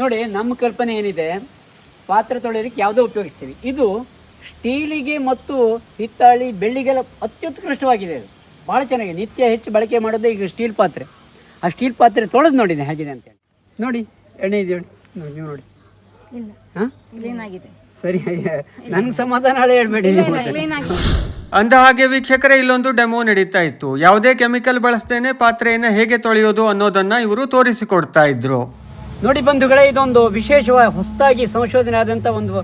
ನೋಡಿ ನಮ್ಮ ಕಲ್ಪನೆ ಏನಿದೆ? ಪಾತ್ರೆ ತೊಳೆಯೋದಕ್ಕೆ ಯಾವುದೋ ಉಪಯೋಗಿಸ್ತೀವಿ. ಇದು ಸ್ಟೀಲಿಗೆ ಮತ್ತು ಹಿತ್ತಾಳಿ ಬೆಳ್ಳಿಗೆಲ್ಲ ಅತ್ಯುತ್ಕೃಷ್ಟವಾಗಿದೆ ಅದು. ಭಾಳ ಚೆನ್ನಾಗಿದೆ. ನಿತ್ಯ ಹೆಚ್ಚು ಬಳಕೆ ಮಾಡೋದೇ ಈಗ ಸ್ಟೀಲ್ ಪಾತ್ರೆ. ಆ ಸ್ಟೀಲ್ ಪಾತ್ರೆ ತೊಳೆದು ನೋಡಿದೆ ಹೇಗಿದೆ ಅಂತೇಳಿ ನೋಡಿ ಎಣ್ಣೆ ಇದೆ ನೋಡಿ ನೀವು ನೋಡಿ. ಇಲ್ಲ. ಹಾಂ? ಕ್ಲೀನ್ ಆಗಿದೆ. ಸರಿ ನನ್ಗೆ ಸಮಾಧಾನ ಹಳೆ ಹೇಳ್ಬೇಡಿ. ಕ್ಲೀನ್ ಆಗಿದೆ. ಅಂದ ಹಾಗೆ ವೀಕ್ಷಕರೇ ಇಲ್ಲೊಂದು ಡೆಮೋ ನಡೀತಾ ಇತ್ತು. ಯಾವುದೇ ಕೆಮಿಕಲ್ ಬಳಸದೇನೆ ಪಾತ್ರೆಯನ್ನು ಹೇಗೆ ತೊಳೆಯೋದು ಅನ್ನೋದನ್ನ ಇವರು ತೋರಿಸಿಕೊಡ್ತಾ ಇದ್ರು. ನೋಡಿ ಬಂಧುಗಳೇ, ಇದೊಂದು ವಿಶೇಷವಾಗಿ ಹೊಸದಾಗಿ ಸಂಶೋಧನೆ ಆದಂಥ ಒಂದು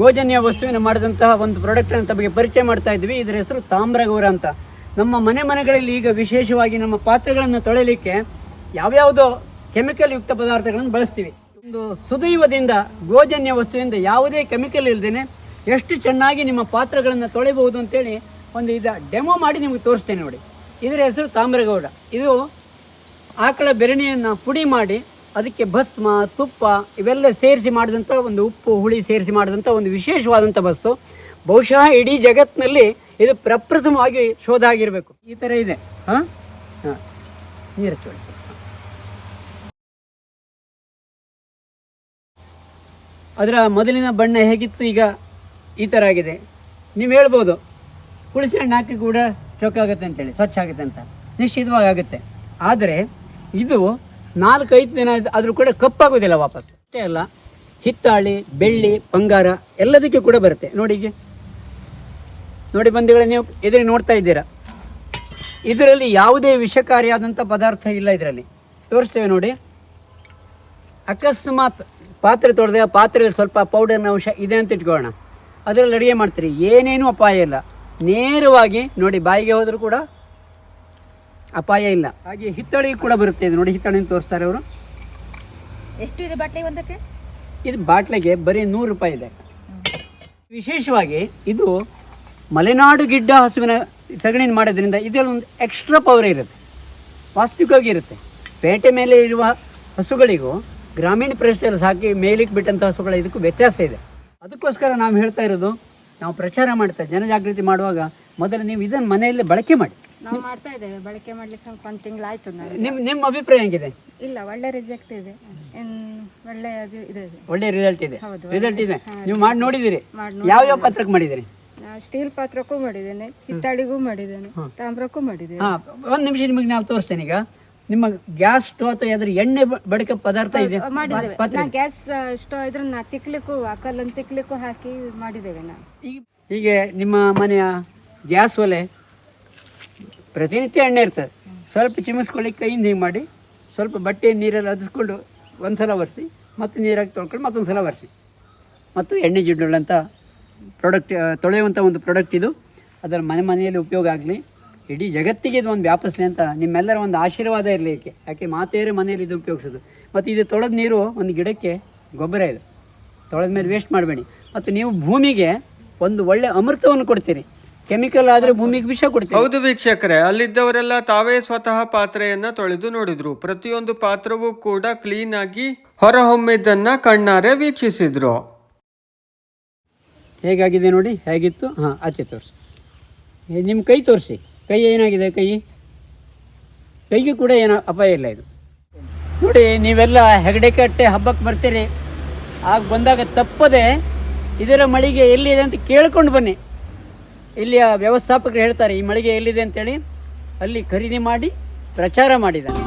ಗೋಜನ್ಯ ವಸ್ತುವಿನ ಮಾಡಿದಂತಹ ಒಂದು ಪ್ರಾಡಕ್ಟನ್ನು ತಮಗೆ ಪರಿಚಯ ಮಾಡ್ತಾ ಇದ್ವಿ. ಇದರ ಹೆಸರು ತಾಮ್ರಗೌರ ಅಂತ. ನಮ್ಮ ಮನೆ ಮನೆಗಳಲ್ಲಿ ಈಗ ವಿಶೇಷವಾಗಿ ನಮ್ಮ ಪಾತ್ರೆಗಳನ್ನು ತೊಳೆಯಲಿಕ್ಕೆ ಯಾವ್ಯಾವುದೋ ಕೆಮಿಕಲ್ ಯುಕ್ತ ಪದಾರ್ಥಗಳನ್ನು ಬಳಸ್ತೀವಿ. ಒಂದು ಸುದೈವದಿಂದ ಗೋಜನ್ಯ ವಸ್ತುವಿಂದ ಯಾವುದೇ ಕೆಮಿಕಲ್ ಇಲ್ಲದೇನೆ ಎಷ್ಟು ಚೆನ್ನಾಗಿ ನಿಮ್ಮ ಪಾತ್ರೆಗಳನ್ನು ತೊಳೆಯಬಹುದು ಅಂತೇಳಿ ಒಂದು ಇದು ಡೆಮೋ ಮಾಡಿ ನಿಮಗೆ ತೋರಿಸ್ತೇನೆ ನೋಡಿ. ಇದರ ಹೆಸರು ತಾಮ್ರಗೌಡ ಇದು ಆಕಳ ಬೆರಣಿಯನ್ನು ಪುಡಿ ಮಾಡಿ ಅದಕ್ಕೆ ಭಸ್ಮ, ತುಪ್ಪ ಇವೆಲ್ಲ ಸೇರಿಸಿ ಮಾಡಿದಂಥ ಒಂದು ಉಪ್ಪು, ಹುಳಿ ಸೇರಿಸಿ ಮಾಡಿದಂಥ ಒಂದು ವಿಶೇಷವಾದಂಥ ಬಸ್ಸು. ಬಹುಶಃ ಇಡೀ ಜಗತ್ತಿನಲ್ಲಿ ಇದು ಪ್ರಪ್ರಥಮವಾಗಿ ಶೋಧ ಆಗಿರಬೇಕು ಈ ಥರ ಇದೆ. ಹಾಂ? ಹಾಂ. ನೀರು ಅದರ ಮೊದಲಿನ ಬಣ್ಣ ಹೇಗಿತ್ತು ಈಗ ಈ ಥರ ಆಗಿದೆ. ನೀವು ಹೇಳ್ಬೋದು. ಹುಳಿಸಿ ಹಣ್ಣು ಹಾಕಿ ಕೂಡ ಚೊಕ್ಕಾಗುತ್ತೆ ಅಂತೇಳಿ, ಸ್ವಚ್ಛ ಆಗುತ್ತೆ ಅಂತ. ನಿಶ್ಚಿತವಾಗಿ ಆಗುತ್ತೆ. ಆದರೆ ಇದು ನಾಲ್ಕೈದು ದಿನ ಆದರೂ ಕೂಡ ಕಪ್ಪಾಗೋದಿಲ್ಲ ವಾಪಸ್. ಅಷ್ಟೇ ಅಲ್ಲ, ಹಿತ್ತಾಳಿ, ಬೆಳ್ಳಿ, ಬಂಗಾರ ಎಲ್ಲದಕ್ಕೆ ಕೂಡ ಬರುತ್ತೆ. ನೋಡಿ ನೋಡಿ ಬಂಧುಗಳೇ, ನೀವು ಎದುರಿಗೆ ನೋಡ್ತಾ ಇದ್ದೀರಾ. ಇದರಲ್ಲಿ ಯಾವುದೇ ವಿಷಕಾರಿಯಾದಂಥ ಪದಾರ್ಥ ಇಲ್ಲ ಇದರಲ್ಲಿ. ತೋರಿಸ್ತೇವೆ ನೋಡಿ. ಅಕಸ್ಮಾತ್ ಪಾತ್ರೆ ತೊಡೆದ ಪಾತ್ರೆಯಲ್ಲಿ ಸ್ವಲ್ಪ ಪೌಡರ್ನ ಅಂಶ ಇದೆ ಅಂತ ಇಟ್ಕೊಳ್ಳೋಣ. ಅದರಲ್ಲಿ ಅಡುಗೆ ಮಾಡ್ತೀರಿ. ಏನೇನೂ ಅಪಾಯ ಇಲ್ಲ. ನೇರವಾಗಿ ನೋಡಿ, ಬಾಯಿಗೆ ಹೋದರೂ ಕೂಡ ಅಪಾಯ ಇಲ್ಲ. ಹಾಗೆ ಹಿತ್ತಳಿ ಕೂಡ ಬರುತ್ತೆ. ಇದು ನೋಡಿ ಹಿತ್ತಳಿ ತೋರಿಸ್ತಾರೆ ಅವರು. ಎಷ್ಟು ಇದೆ ಬಾಟ್ಲಿ ಒಂದಕ್ಕೆ? ಇದು ಬಾಟ್ಲಿಗೆ ಬರೀ ನೂರು ರೂಪಾಯಿ ಇದೆ. ವಿಶೇಷವಾಗಿ ಇದು ಮಲೆನಾಡು ಗಿಡ್ಡ ಹಸುವಿನ ಸಗಣಿನ ಮಾಡೋದ್ರಿಂದ ಇದರಲ್ಲಿ ಒಂದು ಎಕ್ಸ್ಟ್ರಾ ಪವರ್ ಇರುತ್ತೆ. ವಾಸ್ತವಿಕವಾಗಿ ಇರುತ್ತೆ. ಪೇಟೆ ಮೇಲೆ ಇರುವ ಹಸುಗಳಿಗೂ ಗ್ರಾಮೀಣ ಪ್ರದೇಶದಲ್ಲಿ ಸಾಕಿ ಮೇಲಿಗೆ ಬಿಟ್ಟಂಥ ಹಸುಗಳ ಇದಕ್ಕೂ ವ್ಯತ್ಯಾಸ ಇದೆ. ಅದಕ್ಕೋಸ್ಕರ ನಾವು ಹೇಳ್ತಾ ಇರೋದು ನಾವು ಪ್ರಚಾರ ಮಾಡ್ತಾ ಜನಜಾಗೃತಿ ಮಾಡುವಾಗ ಮೊದಲು ನೀವು ಇದನ್ನು ಮನೆಯಲ್ಲಿ ಬಳಕೆ ಮಾಡಿ. ನಾವು ಮಾಡ್ತಾ ಇದ್ದೇವೆ ಬಳಕೆ ಮಾಡ್ಲಿಕ್ಕೆ ಒಂದು ಒಂದು ತಿಂಗಳಾಯ್ತು ನಿಮ್ಮ ನಿಮ್ಮ ಅಭಿಪ್ರಾಯ ಹೇಗಿದೆ? ಇಲ್ಲ ಒಳ್ಳೆ ರಿಜೆಕ್ಟ್ ಇದೆ. ಒಳ್ಳೆ ಅದು ಇದೆ. ಒಳ್ಳೆ ರಿಸಲ್ಟ್ ಇದೆ. ರಿಸಲ್ಟ್ ಇದೆ. ನೀವು ಮಾಡಿ ನೋಡಿದಿರಿ ಯಾವ ಯಾವ ಪಾತ್ರಕ್ಕೆ ಮಾಡಿದಿರಿ ಸ್ಟೀಲ್ ಪಾತ್ರಕ್ಕೂ ಮಾಡಿದ್ದೇನೆ ಹಿತ್ತಾಳಿಗೂ ಮಾಡಿದ್ದೇನೆ ತಾಮ್ರಕ್ಕೂ ಮಾಡಿದ್ದೇನೆ. ಒಂದು ನಿಮಿಷ ನಿಮಗೆ ನಾವು ತೋರಿಸ್ತೇನೆ ಈಗ. ನಿಮ್ಮ ಗ್ಯಾಸ್ ಸ್ಟವ್ ಅಥವಾ ಯಾವ್ದಾದ್ರು ಎಣ್ಣೆ ಬಡಕೆ ಪದಾರ್ಥ ಇದೆ? ಮಾಡಿದ್ದೇವೆ. ಪಾತ್ರೆ ನಾ ಗ್ಯಾಸ್ ಸ್ಟವ್ ಇದ್ರ ನಾ ತಿಕ್ಲಿಕ್ಕೂ ಹಾಕಿ ಮಾಡಿದ್ದೇವೆ ನಾ ಹೀಗೆ ನಿಮ್ಮ ಮನೆಯ ಗ್ಯಾಸ್ ಒಲೆ ಪ್ರತಿನಿತ್ಯ ಎಣ್ಣೆ ಇರ್ತದೆ. ಸ್ವಲ್ಪ ಚಿಮಿಸ್ಕೊಳ್ಳಿ ಕೈಯಿಂದ ಹಿಂಗೆ ಮಾಡಿ ಸ್ವಲ್ಪ ಬಟ್ಟೆ ನೀರಲ್ಲಿ ಅದಿಸ್ಕೊಂಡು ಒಂದು ಸಲ ಒರೆಸಿ ಮತ್ತೆ ನೀರಾಗಿ ತೊಳ್ಕೊಂಡು ಮತ್ತೊಂದು ಸಲ ಒರೆಸಿ. ಮತ್ತು ಎಣ್ಣೆ ಜಿಡ್ಡುಳ್ಳಂಥ ಪ್ರಾಡಕ್ಟ್ ತೊಳೆಯುವಂಥ ಒಂದು ಪ್ರಾಡಕ್ಟ್ ಇದು. ಅದರ ಮನೆ ಮನೆಯಲ್ಲಿ ಉಪಯೋಗ ಆಗಲಿ. ಇಡೀ ಜಗತ್ತಿಗೆ ಇದು ಒಂದು ವ್ಯಾಪಿಸ್ಲಿ ಅಂತ ನಿಮ್ಮೆಲ್ಲರ ಒಂದು ಆಶೀರ್ವಾದ ಇರಲಿಕ್ಕೆ ಯಾಕೆ ಮಾತೇರು ಮನೆಯಲ್ಲಿ ಇದು ಉಪಯೋಗಿಸೋದು. ಮತ್ತು ಇದು ತೊಳೆದ ನೀರು ಒಂದು ಗಿಡಕ್ಕೆ ಗೊಬ್ಬರ ಇದು. ತೊಳೆದ ಮೇಲೆ ವೇಸ್ಟ್ ಮಾಡಬೇಡಿ. ಮತ್ತು ನೀವು ಭೂಮಿಗೆ ಒಂದು ಒಳ್ಳೆ ಅಮೃತವನ್ನು ಕೊಡ್ತೀರಿ. ಕೆಮಿಕಲ್ ಆದರೆ ಭೂಮಿಗೆ ವಿಷ ಕೊಡ್ತೀರಿ. ಹೌದು ವೀಕ್ಷಕರೇ ಅಲ್ಲಿದ್ದವರೆಲ್ಲ ತಾವೇ ಸ್ವತಃ ಪಾತ್ರೆಯನ್ನ ತೊಳೆದು ನೋಡಿದ್ರು. ಪ್ರತಿಯೊಂದು ಪಾತ್ರವೂ ಕೂಡ ಕ್ಲೀನ್ ಆಗಿ ಹೊರಹೊಮ್ಮಿದ್ದನ್ನ ಕಣ್ಣಾರೆ ವೀಕ್ಷಿಸಿದ್ರು. ಹೇಗಾಗಿದೆ ನೋಡಿ? ಹೇಗಿತ್ತು? ಹಾಂ ಆಚೆ ತೋರಿಸಿ. ನಿಮ್ಮ ಕೈ ತೋರಿಸಿ. ಕೈ ಏನಾಗಿದೆ ಕೈ? ಕೈಗೆ ಕೂಡ ಏನೋ ಅಪಾಯ ಇಲ್ಲ ಇದು. ನೋಡಿ, ನೀವೆಲ್ಲ ಹೆಗಡೆ ಕಟ್ಟೆ ಹಬ್ಬಕ್ಕೆ ಬರ್ತೀರಿ. ಆಗ ಬಂದಾಗ ತಪ್ಪದೆ ಇದರ ಮಳಿಗೆ ಎಲ್ಲಿದೆ ಅಂತ ಕೇಳ್ಕೊಂಡು ಬನ್ನಿ. ಇಲ್ಲಿಯ ವ್ಯವಸ್ಥಾಪಕರು ಹೇಳ್ತಾರೆ, ಈ ಮಳಿಗೆ ಎಲ್ಲಿದೆ ಅಂತೇಳಿ. ಅಲ್ಲಿ ಖರೀದಿ ಮಾಡಿ, ಪ್ರಚಾರ ಮಾಡಿದ್ದಾರೆ.